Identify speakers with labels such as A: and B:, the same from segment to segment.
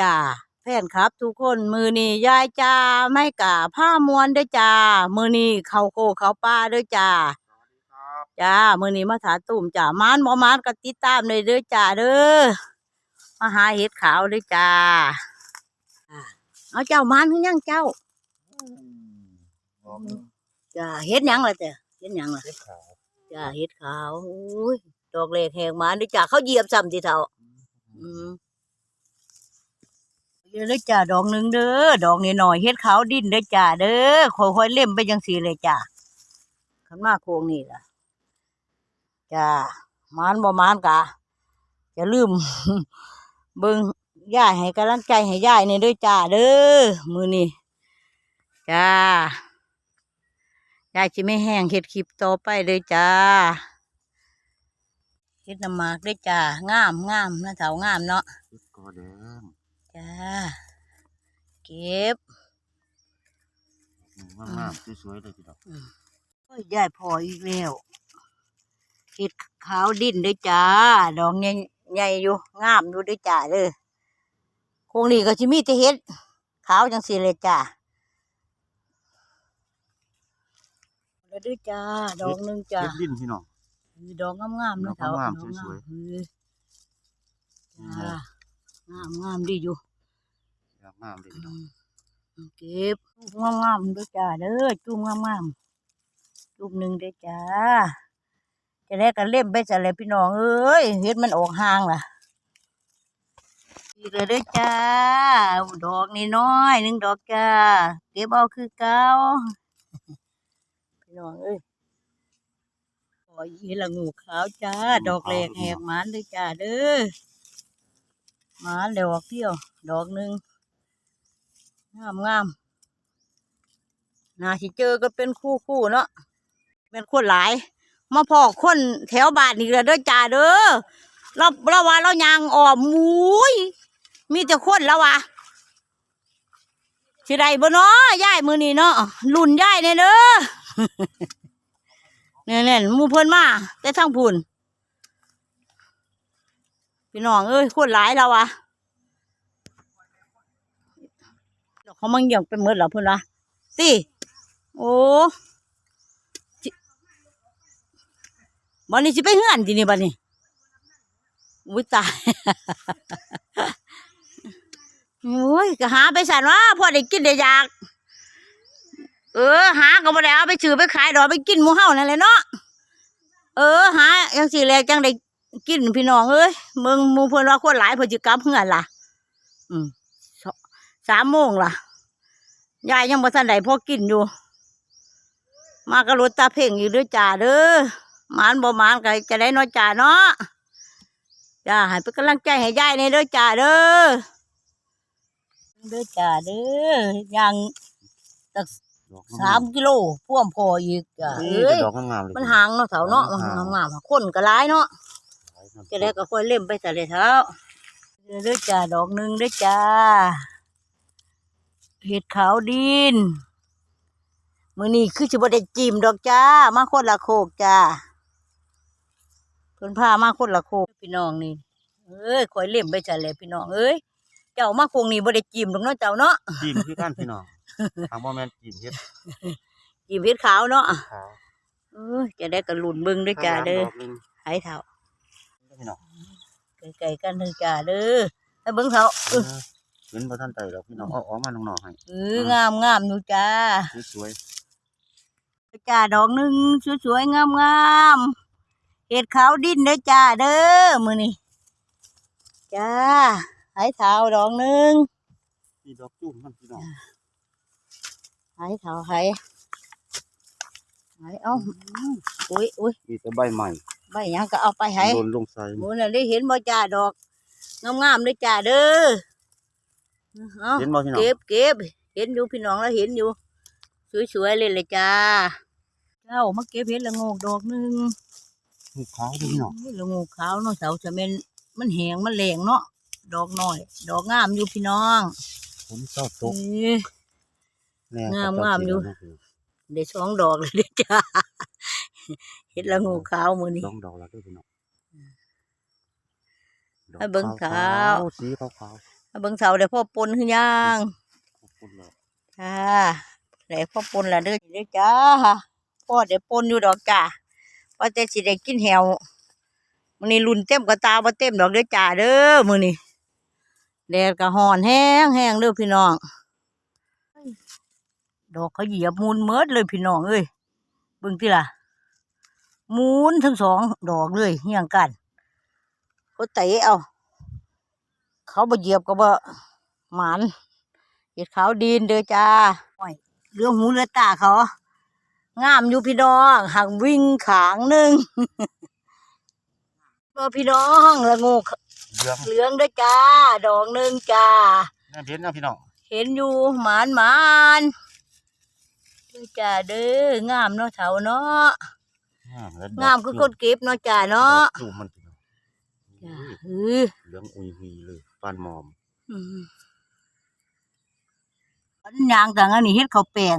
A: จ้าแฟนครับ ทุกคนมือนี้ยายจ้าไม่กะผ้ามวนเด้อจ้ามือนี้เขาโกเขาป้าเด้อจ้าจ้ามือนี้มาถาตุ่มจ้ามานบ่มานก็ติดตามเลยเด้อจ้าเด้อมาหาเห็ดขาวเด้อจ้าอ่าเอาเจ้ามานคือยังเจ้าจ้าเห็ดหยังล่ะเจ้าเห็ดหยังล่ะจ้าเห็ดขาวโอ้ยดอกเล็กแหงมาดิจ้าเขาเหยียบซ้ำทีเท่าอืม เดี๋ยวเลยจ้าดอกหนึ่งเด้อดอกนี่หน่อยเฮ็ดขาวดินเด้อจ้าเด้อค่อยๆเล่มไปจังสีเลยจ้าขันมาโคงนี่ล่ะจ้ามานบ่มานกะอย่าลืมเบิ่งย่ายให้กำลังใจให้ย่ายนี่เด้อจ้าเด้อมือนี่จ้ายายจะไม่แห้งเฮ็ดคลิปต่อไปเลยจ้าเฮ็ดน้ำหมากเด้อจ้างามงามนะเถางามเนาะ จ้า เก็บ
B: งามงามๆสวยๆเลยพี่ดอก
A: โอ้ยยายพออีกแล้วเห็ดขาวดินด้วยจ้า ดอกใหญ่ใหญ่อยู่ งามอยู่ด้วยจ้าเลยคงนี้ก็สิมีแต่เห็ดขาวจังสีเลยจ้าแล้วด้วยจ้า ดอกหนึ่งจ้า
B: เฮ็ดดินพี่น้อง
A: คือดอกงามๆนะ
B: ดอก
A: เถางา
B: มๆ
A: ดอก
B: สวยๆ
A: ๆเออจ้า งามงามๆดีอยู่
B: งามงามๆเลยพี่น้อง
A: อืมเก็บจุ่มงามๆด้วยจ้าเด้อจุ่มงามๆจุ่มหนึ่งเด้อจ้าจะได้กันเล่มไปจะเลยพี่น้องเอ้ยเฮ็ดมันออกห่างล่ะอีกเลยเด้อจ้า ดอกนี่น้อยหนึ่งดอกจ้า เก็บเอาคือเก่าพี่น้องเอ้ยขอยีละงูขาวจ้า ดอกแรกแหกหมานเลยจ้าเด้อ หมานดอกเดียว ดอกหนึ่งงามงามน่าสิเจอก็เป็นคู่คู่เนาะเป็นคนหลาย มาพอคนแถวบ้านนี่ละเด้อจ่าเด้อเราเราว่าเรายางออมมุ้ยมีแต่คนแล้ววะสิได้บ่เนาะย่ายมือนี่เนาะลุ่นย่ายเนี่ยเด้อเนี่ยเนี่ยมูเพิ่นมา แต่ทั้งพุ่น พี่น้องเอ้ยคนหลายแล้ววะเขามันยังเป็นเมือหรอเพื่อนละสิโอ้บันนี้สิไปเฮือนจีนี่บันนี้อุ้ยตายโอ้ยก็หาไปสั่นว่าพอได้กินได้อยาก เออ หาก็บ่ได้เอาไปซื้อไปขายดอกไปกินหมูเฮานั่นแหละเนาะเออ หาจังสี่แลจังได้ กินพี่น้องเอ้ยเมืองหมูเพิ่นว่าคนหลายเพิ่นสิกลับเฮือนล่ะ อืมสสามโมงล่ะยายยังบ่ทันได้พอกินอยู่ มากระรถตาเพ่งอยู่ด้วยจ่าเด้อหมานบ่หมานก็จะได้เน้อยจ่าเนาะจ้าให้เป็นกำลังใจให้ยายในเด้อจ่าเด้อเด้อจ่าเด้อย่าง
B: ดอก
A: สามกิโลพ่วมพออีกจ้า
B: นี่
A: เอ้
B: เป็
A: ย
B: นดอกงามๆเลย
A: มันห่างเนาะเสาเนาะมันห่างงามๆคนก็ร้ายเนาะ จะได้ก็ค่อยเล่มไปแต่เลยเท้าเด้อจ่าดอกหนึ่งเด้อจ่าเห็ดขาวดินมือนี้คือสิบได้จิ้มดอกจ้า มาคนละโคกจ้าเพิ่นพามาคนละโคกพี่น้องนี่เอ้ยคอยเล่มไปจันเลยพี่น้องเอ้ยเจ้ามาโคงนี่บ่ได้จิ้มดอกเนาะเจ้าเนาะ
B: จีนคือกันพี่น้องทางบ่แม่นจีนเฮ็ด
A: จิ้มเห็ดขาวเนาะ
B: ขาว
A: เอ้ยจะได้กระลุนเบิ่งด้วยจ้าเด้อ
B: ดอกหนึ่ง
A: ให้เท่า
B: พี่น้อง
A: ไก่ๆกันเด้อจ้าเด้อให้เบิ่งเท่าเออ
B: เห็นบ่ทันใจดอกพี่น้องเอาออกมาน้องๆให้
A: เอองามงามๆอยู่จ้า
B: สวย
A: จ้าดอกหนึ่งสวยๆงามๆเห็ดขาวดินเด้อจ้าเด้อมือนี่จ้าหายเท้าดอกหนึ่ง
B: ๆนี่ดอกจุ่มมันพี่น้อง
A: หายเท้าหายหายเอ้าอุ้ยอุ้ย
B: มีแต่ใบใหม่
A: ใบหยังก็เอาไปใหาย
B: โดนลงใส่
A: หมูน่ะได้เห็นบ่จ้าดอกงามๆเด้อจ้าเด้อเอา
B: เห็นบ่พี่น้อง
A: เก็บเก็บเห็นอยู่พี่น้องแล้วเห็นอยู่ สวยๆเลยเลยจ้าเจ้ามาเก็บเห็ดละโงกดอกหนึ่ง
B: เห็ดขาวเด้อพี่น้อง
A: นี่ละงูขาวเนาะเสาจะเป็นมันแหงมันแหลงเนาะดอกน้อย ดอกงามอยู่พี่น้อง
B: ผมชอบตก
A: เอ้ย
B: แน่
A: งาม
B: ก็
A: งามอยู่
B: เจ้
A: ได้สองดอกเลยเด้อจ้า เห็ดละงูขาวมือนี้
B: ดอกดอกแล้วเด้อพี่น้อง
A: ให้เบิ่งขาว
B: สีขาว
A: เบิ่งเสาเดี๋ยวพ่อปนขึ้นย่าง
B: ขอบคุณเลย
A: จ้าเดี๋ยวพ่อปนละเด้อเด้อจ้าพ่อเดี๋ยวปนอยู่ดอกจ้าว่าแต่สิได้กินแหวมื้อนี้รุ่นเต็มกระตาบ่เต็มดอกเด้อจ้าเด้อมื้อนี้แดดก็ฮ้อนแห้งแห้งเด้อพี่น้อง ดอกเขาเหยียบมูลเมิดเลยพี่น้องเอ้ยเบิ่งติล่ะ มูนทั้งสองดอกเลยเฮียงกันเขาเตะเอา เขาบ่เหยียบก็บ่หมานเห็ดขาวดินเด้อจ้าโอ้ยเรื่องหูเรือตาเขา งามอยู่พี่น้องหักวิ่งขางหนึ่งบ่พี่น้องละงู
B: เรื่อง
A: เหลืองเด้อจ้า ดอกหนึ่งจ้า
B: น่าเห็นนะพี่น้อง
A: เห็นอยู่หมานหมานเด้อจ้าเด้องามเนาะเถาเนาะ
B: งามแล้วดก
A: งามคือคนเก็บเนาะจ้าเนาะ
B: ดอกจุ่มมันพี่น้อง
A: จ้า
B: โอ้ย
A: เออ
B: เหลืองอุยวีเลยปานหมอม
A: อืมอันยางต่างอันนี้เฮ็ดข้าวแป้ง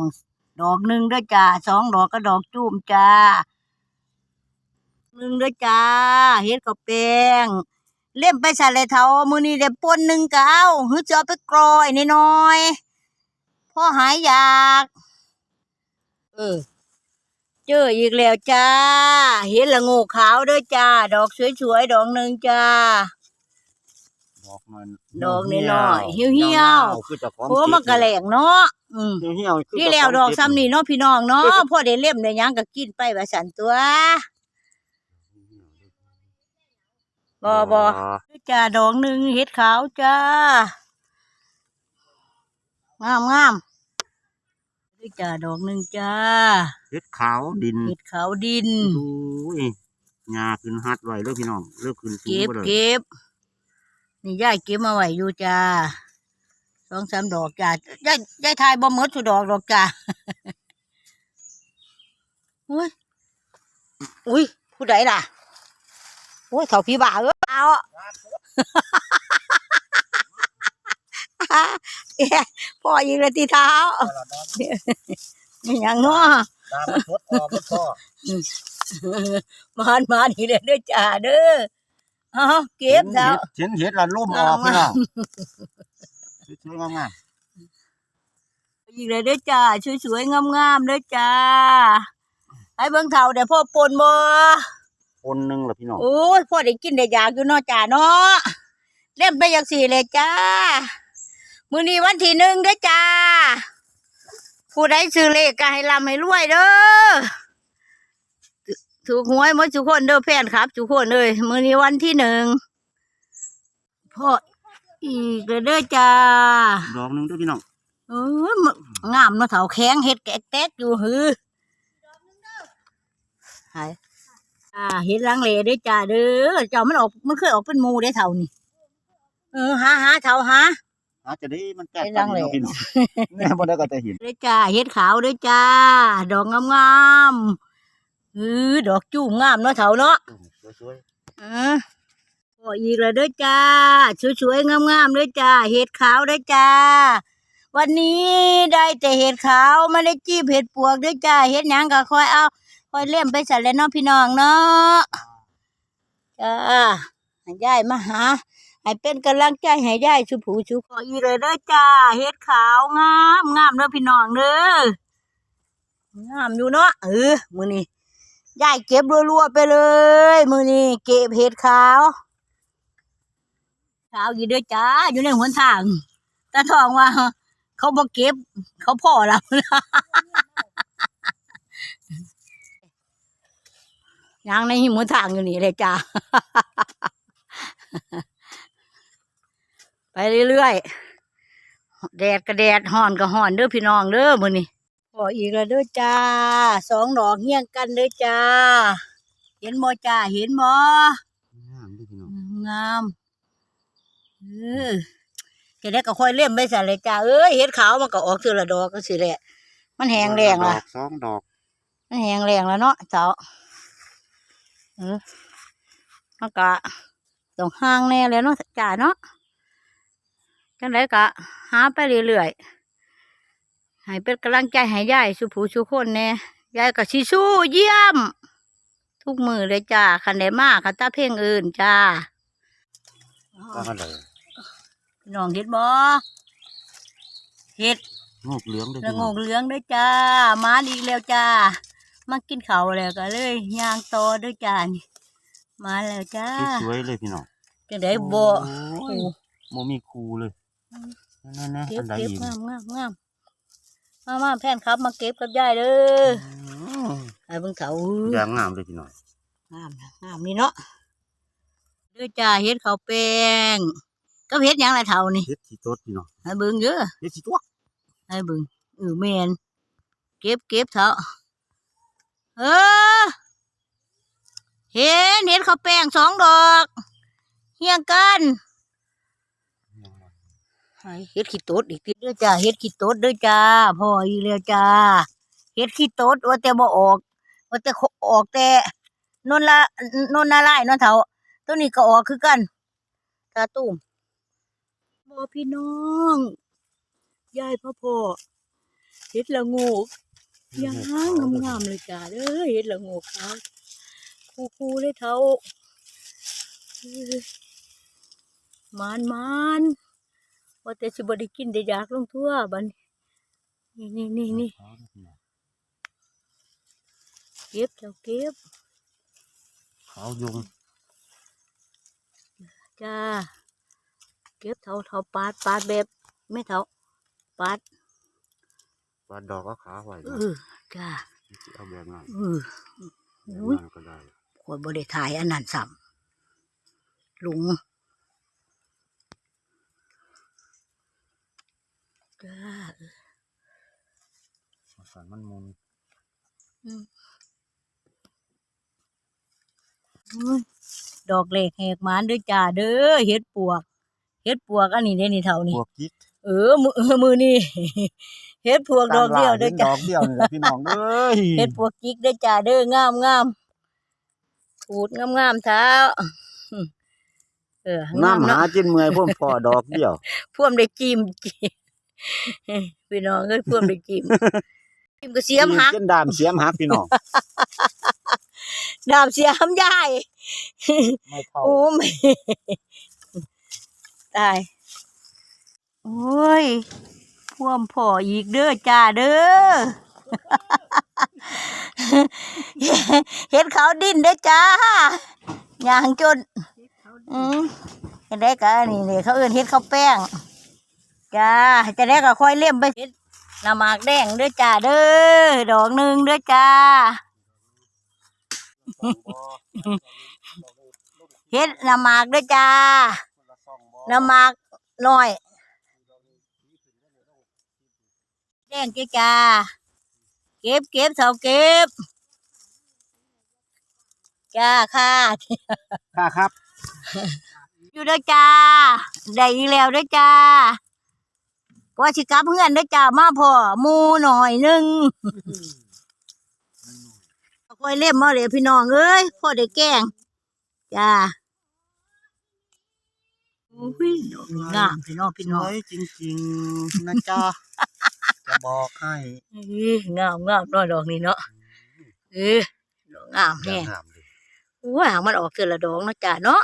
A: ดอกหนึ่งเด้อจ้าสองดอกก็ดอกจุ่มจ้าหนึ่งเด้อจ้าเฮ็ดข้าวแป้งเล่มไปใส่เลยเท่ามื้อนี้ได้ปนหนึ่งก็เอาหือจะเอาไปกรอยน้อยๆพ่อหายอยาก เออ เจออีกแล้วจ้า เห็นละโงูขาวเด้อจ้า ดอกสวยๆ ดอกหนึ่งจ้า
B: ดอกมัน
A: ดอกน้อยๆเหี่ยวๆ
B: ๆคือเจะของ
A: โอ้มันกระแหลงเนาะอืม
B: เหี่ยวๆคือ
A: นี่แล้วดอกซ้ำนี่เนาะพี่น้องเนาะพ่อได้เล่มได้หยังก็กินไปว่าสันตัวบอบอจ้าดอกหนึ่งเห็ดขาวจ้างามงาม ด้วยจ้าดอกหนึ่งจ้า
B: เห็ดขาวดิน
A: เห็ดขาวดิน
B: โอ้ยหญ้าขึ้นฮัดไว้เลยพี่น้องเลิกขึ้นสูง
A: เก็บ
B: บ่เลย
A: เก็บนี่ยายเก็บมาไว้อยู่จ้าสองสามดอกจ้ายายยายทายบ่หมดทุกดอกดอกจ้าอุ้ยอุ้ยผู้ใดล่ะโอ้ยเขาพี่บ่าเออเอา เอ๊ะพ่อยิงเลยที่เท้าไม่ยังเนาะ
B: ตามันทดออกมันท่อ
A: มานมานี่เลยเด้อจ้าเด้อเอาเก็บเท้า
B: เห็นเห็ดละล่มออกพี่น้องสวยๆงาม
A: ยิงเลยเด้อจ้าสวยๆงามๆเด้อจ้าให้เบิ่งเท่าเดี๋ยวพ่อปนบ่
B: ๆคนหนึงล่ะพี่น้อง
A: โอ้ยพ่อได้กินได้อยากอยู่เนาะจ้าเนาะเล่มไปอย่างสี่เลยจ้า มื้อนี้วันที่หนึ่งเด้อจ้า ผู้ใดซื้อเลขก็ให้ร่ำให้รวยเด้อถูกหวยหมดทุกคนเด้อแฟนครับทุกคนเลยมื้อนี้วันที่หนึ่งพ่ออีกแล้วเด้อจ้า
B: ดอกหนึงเด้วยพี่น้อง
A: เออมงามเนาะเถาแข็งเฮ็ดแกะแตกอยู่หือหายอ่าเฮ็ดลังเลเด้อจ้าเด้อเจ้ามันออกมันเคยออกเป็นหมูได้อเท่านี่เออหาหาเท่าหา
B: อาจจะได้มันแก้
A: ไปลังเล
B: เนาะพี่น้องแม่บ่ได้ก็จะเห็น
A: เด้อจ้าเฮ็ดขาวเด้อจ้า ดอกงามๆเออดอกจู้งามเนาะเท่าเนาะ
B: สวย
A: เออโอ้อีกแล้วเด้อจ้าสวยๆงามๆเด้อจ้าเห็ดขาวเด้อจ้า วันนี้ได้แต่เห็ดขาวไม่ได้จีบเห็ดปวกเด้อจ้าเห็ดหยังก็คอยเอาคอยเลี่ยมไปใส่แล้วเนาะพี่น้องเนาะจ้าให้ยายมาหา ให้เป็นกำลังใจให้ยายชุผูชุขออีเลยเด้อจ้าเห็ดขาวงามงามเด้อพี่น้องเด้องามอยู่เนาะเออมือนี้ยายเก็บรัวๆไปเลย มือนี้เก็บเห็ดขาวขาวอยู่เด้วยจ้าอยู่ในหนทางตาทองว่า เขาบ่เก็บ เขาพ่อเรายางในหิมทางอยู่นี่เลยจ้า ไปเรื่อยๆ แดดก็แดดห่อนก็ห่อนเด้อพี่น้องเด้อมือนี้พออีกแล้วเด้อจ้า สองดอกเฮี้ยงกันเด้อจ้า เห็นบ่จ้า เห็นบ่
B: งามเด้วยพี่น้อง
A: งามเออแกได้ก็ค่อยเล่มไปใส่เลยจ้า เอ้ยเห็ดขาวมันก็ออกเทือละดอกก็สิแหละ มันแหงแรง
B: ด
A: ล่ะ
B: อกสองดอก
A: มันแหงแรงแล้วเนาะเจ้า เออมันก็ต้องห่างแน่เลยเนาะจ้าเนาะ จังไดก็หาไปเรื่อยๆให้เป็นกำลังใจให้ยายสุผู้สุคนแน่ยายก็สิสู้เยี่ยม ทุกมือเลยจ้าคันได้มากคันตาเพ่งอื่นจ้า
B: ก็มาเลย
A: พี่น้องเห็ดบ่เห็ด
B: งอกเหลืองด้วย
A: ละ
B: พี่
A: โง
B: น้อง
A: กเหลืองเด้วยจ้า มาอีกแล้วจ้า มากินข้าวแล้วก็เลยย่างต่อเด้วยจ้านี่มาแล้วจ้า
B: สวยๆเลยพี่น้อง
A: จังได้บ่
B: โอ้ยโมมีครูเลย นั่นๆๆ
A: เก็บ
B: อันใด
A: เก็บ
B: อีก
A: งามงามงามมามาแพนครับมาเก็บกับยายเด้อ
B: อืม
A: ไอ้เบิ่งเขา
B: อย่างงามเลยพี่น้อง
A: งามนะงามนี่เนาะเด้อจ้าเฮ็ดข้าวแป้งกับเฮ็ดหยังล่ะเท่านี่
B: เฮ็ดสีต้นพี่น้อง
A: ให้เบิ่งเด้อ
B: เฮ็ดสีตัว
A: ให้เบิ่งเออแม่นเก็บเก็บเถอะเออเห็นเห็นข้าวแป้งสองดอกเฮียงกันให้ เฮ็ดขี้โตดอีกทีเด้อจ้าเฮ็ดขี้โตดเด้อจ้าพ่ออีแล้วจ้าเฮ็ดขี้โตดว่าแต่บ่ออกว่าแต่ออกแต่นนละนนนาลายเนเฒ่าตัวนี้ก็ออกคือกันตาตุ้มบ่พี่น้องยายพ่อพ่อเฮ็ดละงูยางงามๆเลยจ้าเด้อเฮ็ดละงูครับคูคูๆเลยเท่ามานมาน ว่าแต่สิบ่ได้กินได้อยากลงทั่วบัดนี้นี่นี่นี่นี่เก็บเจ้าเก็บ
B: ขาวยง
A: จ้าเก็บเท่าเท่าปาดปาดแบบไม่เท่าปาด
B: ปลาดอกก็ขาไว้
A: เอ
B: นะ
A: อจ้า
B: เอาแบบนั้น
A: เออ
B: แบบ
A: อุ้ย
B: นั้นก็ได้
A: คนบ่ได้ถ่ายอันนั้นซ้ำลุง จ้า
B: สันมันมุน
A: อุ้ยดอกเล็กแหกหมานเด้วยจ้าเด้อเฮ็ดปวกเฮ็ดปวกอันนี้เด้นี่เท่า
B: พ
A: นี้
B: วกกิ๊ก
A: เออมือเออมือนี่เฮ็ดปวกดอกเดียวเด้อ
B: ด
A: จ้า
B: อกเดียวนี่แหละพี่น้องเอ้ย
A: เฮ็ดปวกจิกเด้อจ้าเด้องามงามขูดงามงามๆเท้าเออ
B: น้ำ
A: เนาะ
B: หาจินเมื่อยพ่มพอดอกเดียว
A: พ่วมได้จิ้ม พี่น้องเอ้ยพ่วมได้จิ้มจิ้มก็เสียมหัก
B: จนดามเสียมหักพี่น้อง
A: ดาบเสียมยาย
B: ไม่เท่า
A: โอ้ไม่ตายโอ้ยพ่วมพ่ออีกเด้อจ้าเด้อเห็ดเขาดินเด้อจ้าอย่างจนอืมจะได้กะนี่นี่เขาเอื่นเฮ็ดข้าวแป้ง จ้าจะได้ก็ค่อยเลี่ยมไปเฮ็ดน้ำหมากแดงเด้อจ้าเด้อดอกหนึ่งเด้อจ้าเฮ็ดน้ำหมากเด้อจ้าน้ำหมากน้อยแดงเจ้าจ้าเก็บเก็บเสาเก็บจ้าค่ะ
B: ค่ะครับ
A: อยู่เด้อจ้าได้อีกแล้วเด้อจ้า ว่าสิกลับเพื่อนเด้อจ้ามาพ่อหมูหน่อยหนึงค่อยเล่มมาเลยพี่น้องเอ้ยพ่อได้แกล้งจ้าอุ้ยดอกนี่งามพี่น้องพี่
B: ส
A: น้อง
B: วยจริงๆนะจ๊ะ จะบอกให้
A: เอ้ยงามงามเน้อยดอกนี้เนาะเออดอกงาม
B: อ
A: แน่
B: ย่างงามเลย
A: ว้ามันออกเกินละดอกเนาะจ้าเนาะ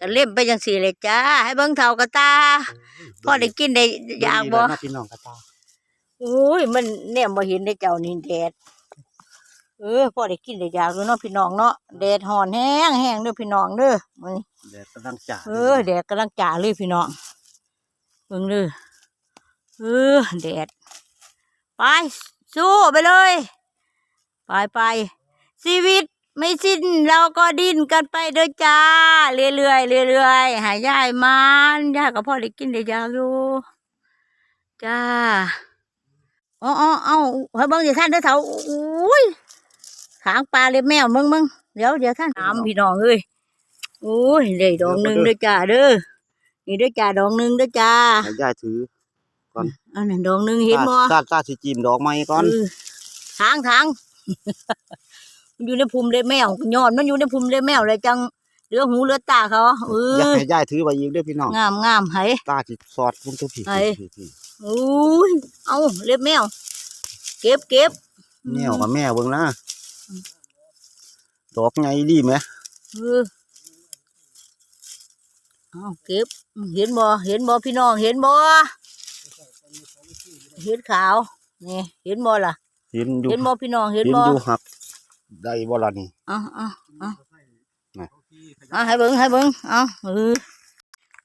A: ก็เล่มไปจังสี่เลยจ้า ให้เบิ่งเท่ากระตาพ่อได้กินได้อยากบ่
B: ดีแล้วนะพี่น้องกระตา
A: โอ้ยมันแนมบ่เห็นได้เจ้านี่แดดเออพอได้กินได้อยากเลยเนาะพี่น้องเนาะแดดหอนแห้งแห้งเด้อพี่น้องเด้อมื้อนี้
B: แดดกำลังจ่า
A: เออแดดกำลังจ่าเลยพี่น้องเบิ่งเด้อเออแดดไปสู้ไปเลย ไปไปชีวิต ไม่สิ้นเราก็ดิ้นกันไปเด้อจ้า เรื่อยๆเรื่อยๆหายายมันยายก็พอได้กินได้อยากอยู่จ้าอ๋ออ๋อเอาเฮ้ยเบิ่งเดี๋ยวท่านเด้อเถาอุ้ยขางปลาเล็บแมวมึงมึงเดี๋ยวเดี๋ยวท่านถามพี่น้องเอ้ยโอ้ยได้ดอกหนึ่งเด้อจ้าเด้อนี่เด้อจ้าดอกหนึ่งเด้อจ้า
B: ให้ยายถือ
A: อันนั้นดอกหนึ่งเห็นบ่
B: ตาตาสิจีมดอกไม้ก่อน
A: เออทางทาง มันอยู่ในภูมิเล็บแมวย้อนมันอยู่ในภูมิเล็บแมวเลยจังเหลือหูเหลือตาเขาเอ
B: อยาก
A: อ
B: ให้ยายถือไว้อีกเด้วยพี่น้อง
A: งามงามไห้
B: ตาสิสอดลงตัวผี
A: ไอ้
B: ผีผี
A: อุ้ยเอาเล็บแมว เก็บเก็บ
B: แมวกับแม่เบิ่งนะดอกไงดีไหม
A: เออเอาเก็บเห็นบ่เห็นบ่พี่น้องเห็นบ่เห็นขาวนี่เห็นบ่ล่ะ
B: เห็นอยู่
A: เห็นบ่พี่น้องเห็น
B: เห็น
A: บ่
B: อยู่หัก ได้บ่ล่ะนี่
A: เอาเอาเอา
B: น่ะ
A: เอาให้เบิ่งให้เบิ่งเอาเออ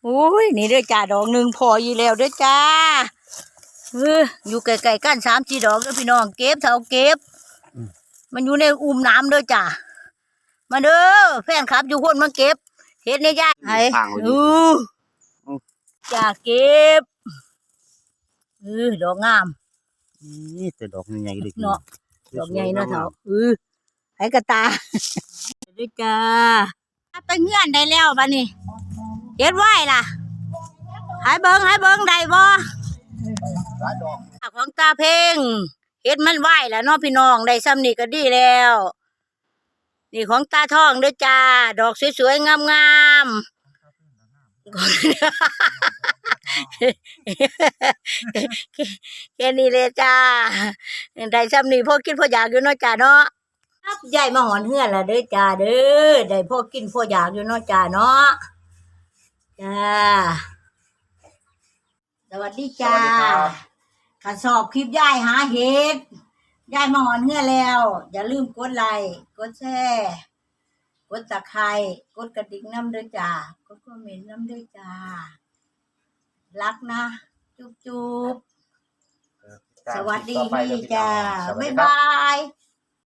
A: โอ้ยนี่เด้อจ้าดอกหนึ่งพออยู่แล้วเด้อจ้าเอออยู่ไกลๆกันสามสี่ดอกเด้อพี่น้องเก็บเท่าเก็บ มันอยู่ในอุ้มน้ำเด้อจ้ามาเด้อแฟนคลับอยู่คนมาเก็บเห็ดในย่าไห้
B: ทางเอาอยู่
A: อู้จ้าเก็บเออดอกงาม
B: นี่แต่ดอกใหญ่ๆเลย
A: เนาะดอกใหญ่เนาะเถาเออ ไห้กระตาด้อจ้าไปเงื่อนได้แล้วบัดนี้เฮ็ดไหวล่ะหายเบิ่งหายเบิ่งได้บ่ของตาเพ่งเฮ็ดมันไหวแล้วเนาะพี่น้องได้ซ้ำนี่ก็ดีแล้ว นี่ของตาทองด้อจ้า ดอกสวยๆงามๆแค่นี้เลยจ้าได้ซ้ำนี่พ่อกินพ่ออยากอยู่เนาะจ้าเนาะ ครับยายมาหอนเฮือนและเด้อจ้าเด้อได้พ่อกินพ่ออยากอยู่เนาะจ้าเนาะจ้าสวัสดีจ้าข้าสอบคลิปยายหาเห็ดยายมาหอนเงื่อแล้ว อย่าลืมกดไลค์กดแชร์กดตะไคร้กดกระดิ่งน้ำด้วยจ้ากดคอมเมนต์น้ำด้วยจ้ารักนะจุ๊บจุ๊บ สวัสดีพี่จ้าบ๊ายบาย